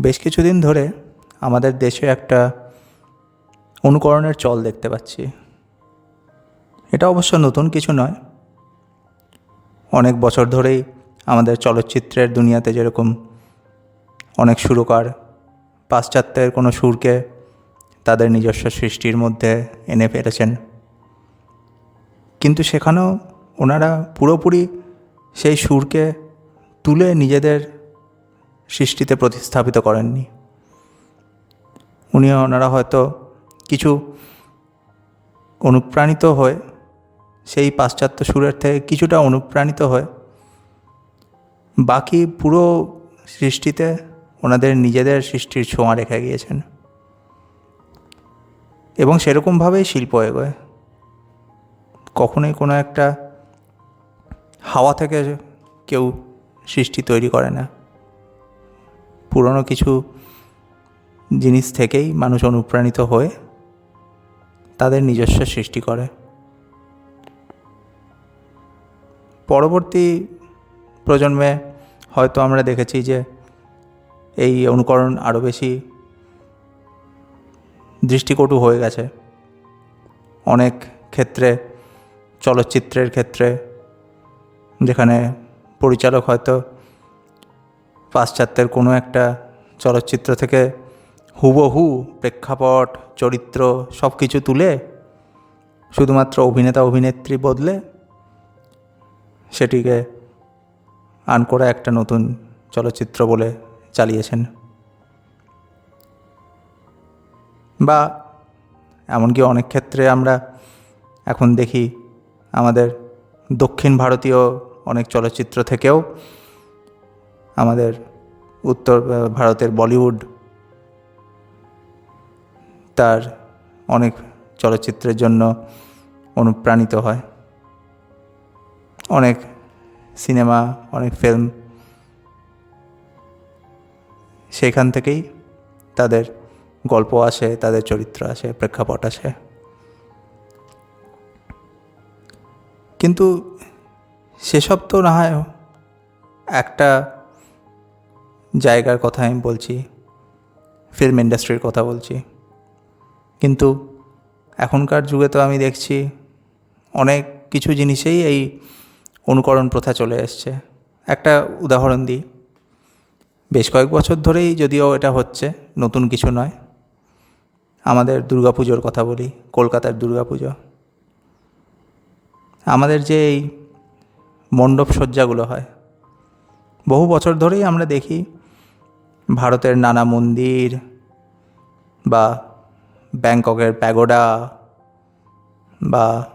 বেশ কিছুদিন ধরে আমাদের দেশে একটা অনুকরণের চল দেখতে পাচ্ছি। এটা অবশ্য নতুন কিছু নয়। অনেক বছর ধরেই আমাদের চলচ্চিত্রের দুনিয়াতে যেরকম অনেক সুরকার, পাশ্চাত্যের কোনো সুরকে তাদের নিজস্ব সৃষ্টির মধ্যে এনে ফেলেছেন। কিন্তু সেখানেও ওনারা পুরোপুরি সেই সুরকে তুলে নিজেদের সৃষ্টিতে প্রতিস্থাপিত করেননি। উনি ওনারা হয়তো কিছু অনুপ্রাণিত হয়ে সেই পাশ্চাত্য সুরের থেকে কিছুটা অনুপ্রাণিত হয়ে বাকি পুরো সৃষ্টিতে ওনাদের নিজেদের সৃষ্টির ছোঁয়া রেখে গিয়েছেন। এবং সেরকমভাবেই শিল্প এগোয়। কখনোই কোনো একটা হাওয়া থেকে কেউ সৃষ্টি তৈরি করে না। পুরনো কিছু জিনিস থেকেই মানুষ অনুপ্রাণিত হয়ে তাদের নিজস্ব সৃষ্টি করে। পরবর্তী প্রজন্মে হয়তো আমরা দেখেছি যে এই অনুকরণ আরও বেশি দৃষ্টিকটু হয়ে গেছে। অনেক ক্ষেত্রে, চলচ্চিত্রের ক্ষেত্রে, যেখানে পরিচালক হয়তো পাশ্চাত্যের কোনো একটা চলচ্চিত্র থেকে হুবহু প্রেক্ষাপট, চরিত্র সব কিছু তুলে শুধুমাত্র অভিনেতা, অভিনেত্রী বদলে সেটিকে আন করে একটা নতুন চলচ্চিত্র বলে চালিয়েছেন। বা এমনকি অনেক ক্ষেত্রে আমরা এখন দেখি আমাদের দক্ষিণ ভারতীয় অনেক চলচ্চিত্র থেকেও আমাদের উত্তর ভারতের বলিউড তার অনেক চলচ্চিত্রের জন্য অনুপ্রাণিত হয়। অনেক সিনেমা, অনেক ফিল্ম সেখান থেকেই তাদের গল্প আসে, তাদের চরিত্র আসে, প্রেক্ষাপট আসে। কিন্তু সেসব তো না হয়, একটা জায়গার কথা আমি বলছি ফিল্ম ইন্ডাস্ট্রির কথা বলছি। কিন্তু এখনকার যুগে তো আমি দেখছি অনেক কিছু জিনিসেই এই অনুকরণ প্রথা চলে এসছে। একটা উদাহরণ দিই, বেশ কয়েক বছর ধরেই যদিও এটা হচ্ছে, নতুন কিছু নয়, আমাদের দুর্গাপুজোর কথা বলি, কলকাতার দুর্গাপুজো। আমাদের যে এই মণ্ডপ সজ্জাগুলো হয়, বহু বছর ধরেই আমরা দেখি ভারতের নানা মন্দির বা ব্যাংককের প্যাগোডা বা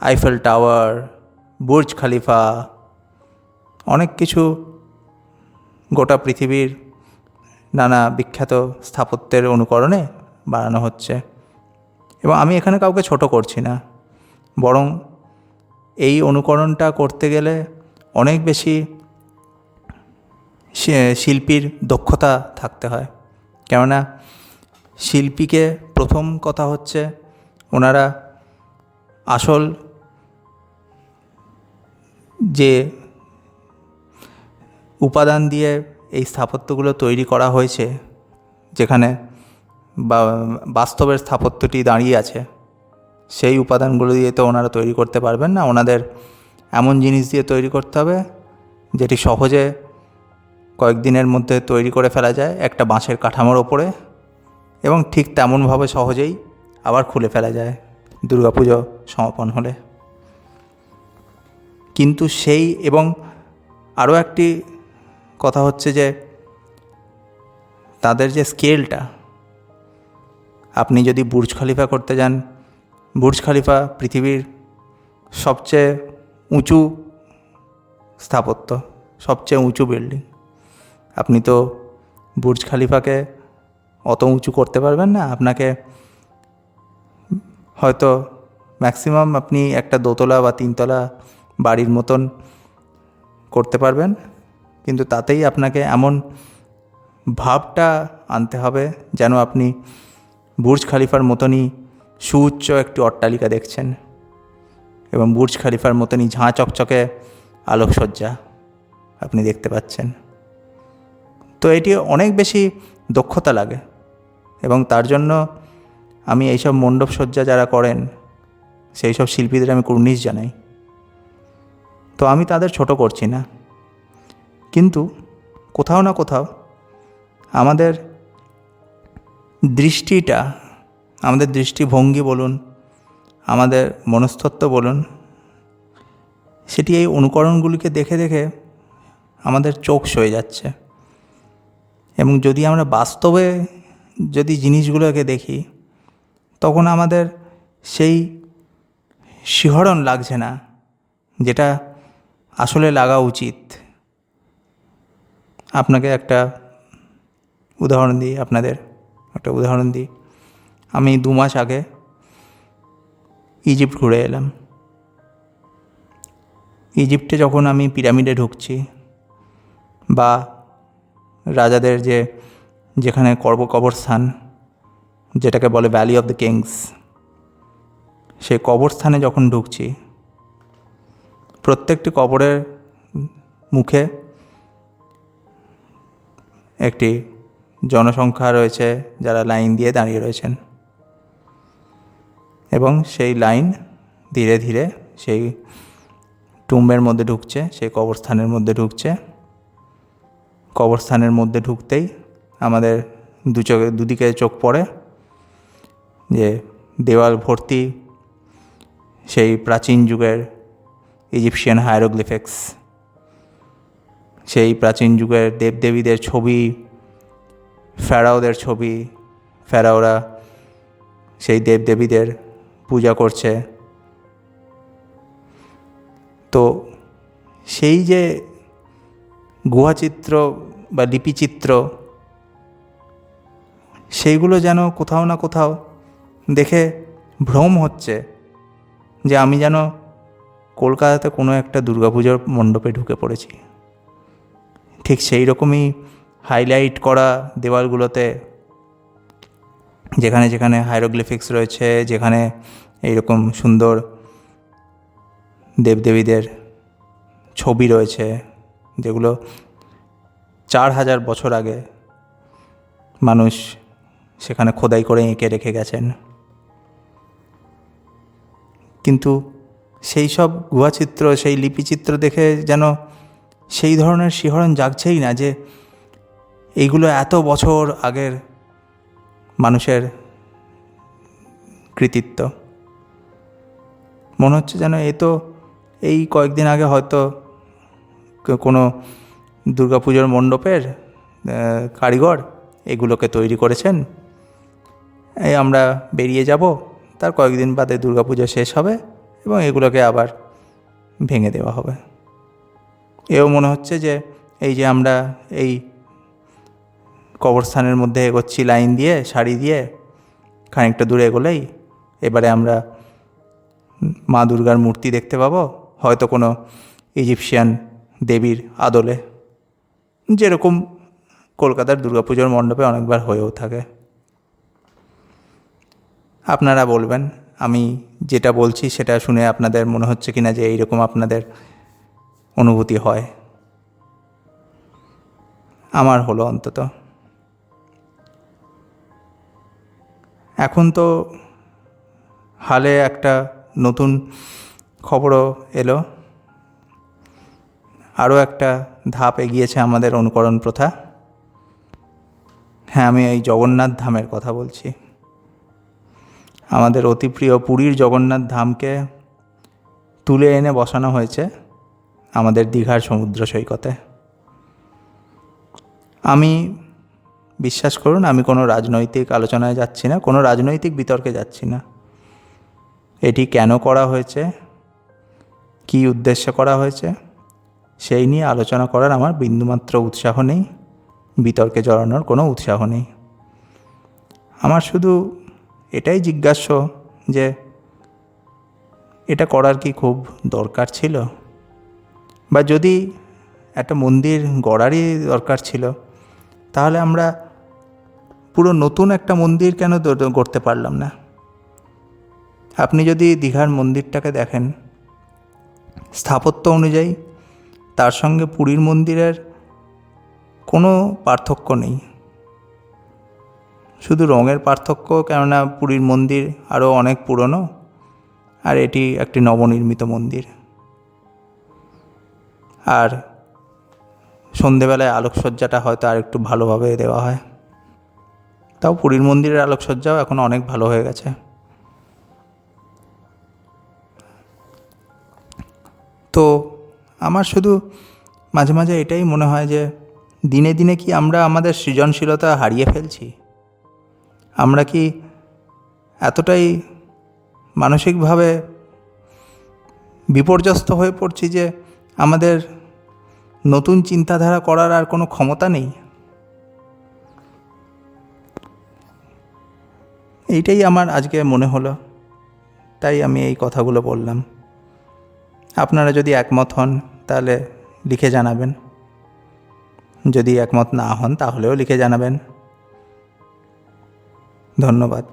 আইফেল টাওয়ার, বুর্জ খালিফা, অনেক কিছু গোটা পৃথিবীর নানা বিখ্যাত স্থাপত্যের অনুকরণে বানানো হচ্ছে। এবং আমি এখানে কাউকে ছোট করছি না। বরং এই অনুকরণটা করতে গেলে অনেক বেশি শিল্পীর দক্ষতা থাকতে হয়। কেননা শিল্পীকে প্রথম কথা হচ্ছে ওনারা আসল যে উপাদান দিয়ে এই স্থাপত্যগুলো তৈরি করা হয়েছে, যেখানে বা, বাস্তবের স্থাপত্যটি দাঁড়িয়ে আছে, সেই উপাদানগুলো দিয়ে তো ওনারা তৈরি করতে পারবেন না। ওনাদের এমন জিনিস দিয়ে তৈরি করতে হবে, যেটি সহজে কয়েকদিনের মধ্যে তৈরি করে ফেলা যায় একটা বাঁশের কাঠামোর ওপরে এবং ঠিক তেমনভাবে সহজেই আবার খুলে ফেলা যায় দুর্গাপুজো সমাপন হলে। কিন্তু সেই এবং আরও একটি কথা হচ্ছে যে তাদের যে স্কেলটা, আপনি যদি বুর্জ খালিফা করতে যান, বুর্জ খালিফা পৃথিবীর সবচেয়ে উঁচু স্থাপত্য, সবচেয়ে উঁচু বিল্ডিং। আপনি তো বুর্জ খালিফাকে অত উঁচু করতে পারবেন না। আপনাকে হয়তো ম্যাক্সিমাম আপনি একটা দোতলা বা তিনতলা বাড়ির মতন করতে পারবেন। কিন্তু তাতেই আপনাকে এমন ভাবটা আনতে হবে যেন আপনি বুর্জ খালিফার মতনই সুউচ্চ একটি অট্টালিকা দেখছেন এবং বুর্জ খালিফার মতনই ঝাঁ চকচকে আলোকসজ্জা আপনি দেখতে পাচ্ছেন। তো এটি অনেক বেশি দক্ষতা লাগে এবং তার জন্য আমি এইসব মণ্ডপ সজ্জা যারা করেন, সেই সব শিল্পীদের আমি কুর্নিশ জানাই। তো আমি তাদের ছোট করছি না। কিন্তু কোথাও না কোথাও আমাদের দৃষ্টিটা, আমাদের দৃষ্টিভঙ্গি বলুন, আমাদের মনস্তত্ত্ব বলুন, সেটি এই অনুকরণগুলিকে দেখে দেখে আমাদের চোখ সয়ে যাচ্ছে। এবং যদি আমরা বাস্তবে যদি জিনিসগুলোকে দেখি, তখন আমাদের সেই শিহরণ লাগছে না, যেটা আসলে লাগা উচিত। আপনাকে একটা উদাহরণ দিই, আপনাদের একটা উদাহরণ দিই। আমি দু মাস আগে ইজিপ্ট ঘুরে এলাম। ইজিপ্টে যখন আমি পিরামিডে ঢুকছি বা রাজাদের যে, যেখানে কর্ব কবরস্থান, যেটাকে বলে ভ্যালি অফ দ্য কিংস সেই কবরস্থানে যখন ঢুকছি, প্রত্যেকটি কবরের মুখে একটি জনসংখ্যা রয়েছে যারা লাইন দিয়ে দাঁড়িয়ে রয়েছেন। এবং সেই লাইন ধীরে ধীরে সেই টুম্বের মধ্যে ঢুকছে, সেই কবরস্থানের মধ্যে ঢুকছে। কবরস্থানের মধ্যে ঢুকতেই আমাদের দু চোখে, দুদিকে চোখ পড়ে যে দেওয়াল ভর্তি সেই প্রাচীন যুগের ইজিপশিয়ান হায়ারোগ্লিফিক্স। সেই প্রাচীন যুগের দেবদেবীদের ছবি, ফেরাওদের ছবি, ফেরাওরা সেই দেবদেবীদের পূজা করছে। তো সেই যে গুহাচিত্র বা লিপিচিত্র সেইগুলো যেন কোথাও না কোথাও দেখে ভ্রম হচ্ছে যে আমি যেন কলকাতাতে কোনো একটা দুর্গাপুজোর মণ্ডপে ঢুকে পড়েছি। ঠিক সেই রকমই হাইলাইট করা দেওয়ালগুলোতে, যেখানে যেখানে হাইরোগ্লিফিক্স রয়েছে, যেখানে এইরকম সুন্দর দেবদেবীদের ছবি রয়েছে, যেগুলো চার হাজার বছর আগে মানুষ সেখানে খোদাই করে এঁকে রেখে গেছেন। কিন্তু সেই সব গুহাচিত্র, সেই লিপিচিত্র দেখে যেন সেই ধরনের শিহরণ জাগছেই না যে এইগুলো এত বছর আগের মানুষের কৃতিত্ব। মনে হচ্ছে যেন এ তো এই কয়েকদিন আগে হয়তো কোনো দুর্গাপুজোর মণ্ডপের কারিগর এগুলোকে তৈরি করেছেন। এই আমরা বেরিয়ে যাব, তার কয়েকদিন বাদে দুর্গাপুজো শেষ হবে এবং এগুলোকে আবার ভেঙে দেওয়া হবে। এও মনে হচ্ছে যে এই যে আমরা এই কবরস্থানের মধ্যে এগোচ্ছি, লাইন দিয়ে, সারি দিয়ে, খানিকটা দূরে এগোলেই এবারে আমরা মা দুর্গার মূর্তি দেখতে পাবো। হয়তো কোনো ইজিপশিয়ান দেবীর আদলে। যেরকম কলকাতার দুর্গাপুজোর মণ্ডপে অনেকবার হয়েও থাকে। আপনারা বলবেন, আমি যেটা বলছি সেটা শুনে আপনাদের মনে হচ্ছে কিনা যে এইরকম আপনাদের অনুভূতি হয়। আমার হলো অন্তত। এখন তো হালে একটা নতুন খবরও এলো। আরও একটা ধাপ এগিয়েছে আমাদের অনুকরণ প্রথা। হ্যাঁ আমি এই জগন্নাথ ধামের কথা বলছি। আমাদের অতি প্রিয় পুরীর জগন্নাথ ধামকে তুলে এনে বসানো হয়েছে আমাদের দীঘার সমুদ্র সৈকতে। আমি, বিশ্বাস করুন, আমি কোনো রাজনৈতিক আলোচনায় যাচ্ছি না, কোনো রাজনৈতিক বিতর্কে যাচ্ছি না। এটি কেন করা হয়েছে? কী উদ্দেশ্যে করা হয়েছে? সেই নিয়ে আলোচনা করার আমার বিন্দুমাত্র উৎসাহ নেই, বিতর্কে জড়ানোর কোনো উৎসাহ নেই। আমার শুধু এটাই জিজ্ঞাস্য যে, এটা করার কি খুব দরকার ছিল? বা যদি একটা মন্দির গড়ারই দরকার ছিল, তাহলে আমরা পুরো নতুন একটা মন্দির কেন গড়তে পারলাম না? আপনি যদি দীঘার মন্দিরটাকে দেখেন, স্থাপত্য অনুযায়ী তার সঙ্গে পুরীর মন্দিরের কোনো পার্থক্য নেই। শুধু রঙের পার্থক্য, কেননা পুরীর মন্দির আরও অনেক পুরনো, আর এটি একটি নবনির্মিত মন্দির। আর সন্ধেবেলায় আলোকসজ্জাটা হয়তো আর একটু ভালোভাবে দেওয়া হয়। তাও পুরীর মন্দিরের আলোকসজ্জাও এখন অনেক ভালো হয়ে গেছে। তো আমার শুধু মাঝে মাঝে এটাই মনে হয় যে দিনে দিনে কি আমরা আমাদের সৃজনশীলতা হারিয়ে ফেলছি? আমরা কি এতটাই মানসিকভাবে বিপর্যস্ত হয়ে পড়ছি যে আমাদের নতুন চিন্তাধারা করার আর কোনো ক্ষমতা নেই? এইটাই আমার আজকে মনে হলো। তাই আমি এই কথাগুলো বললাম। আপনারা যদি একমত হন, তাহলে লিখে জানাবেন। যদি একমত না হন, তাহলেও লিখে জানাবেন। ধন্যবাদ।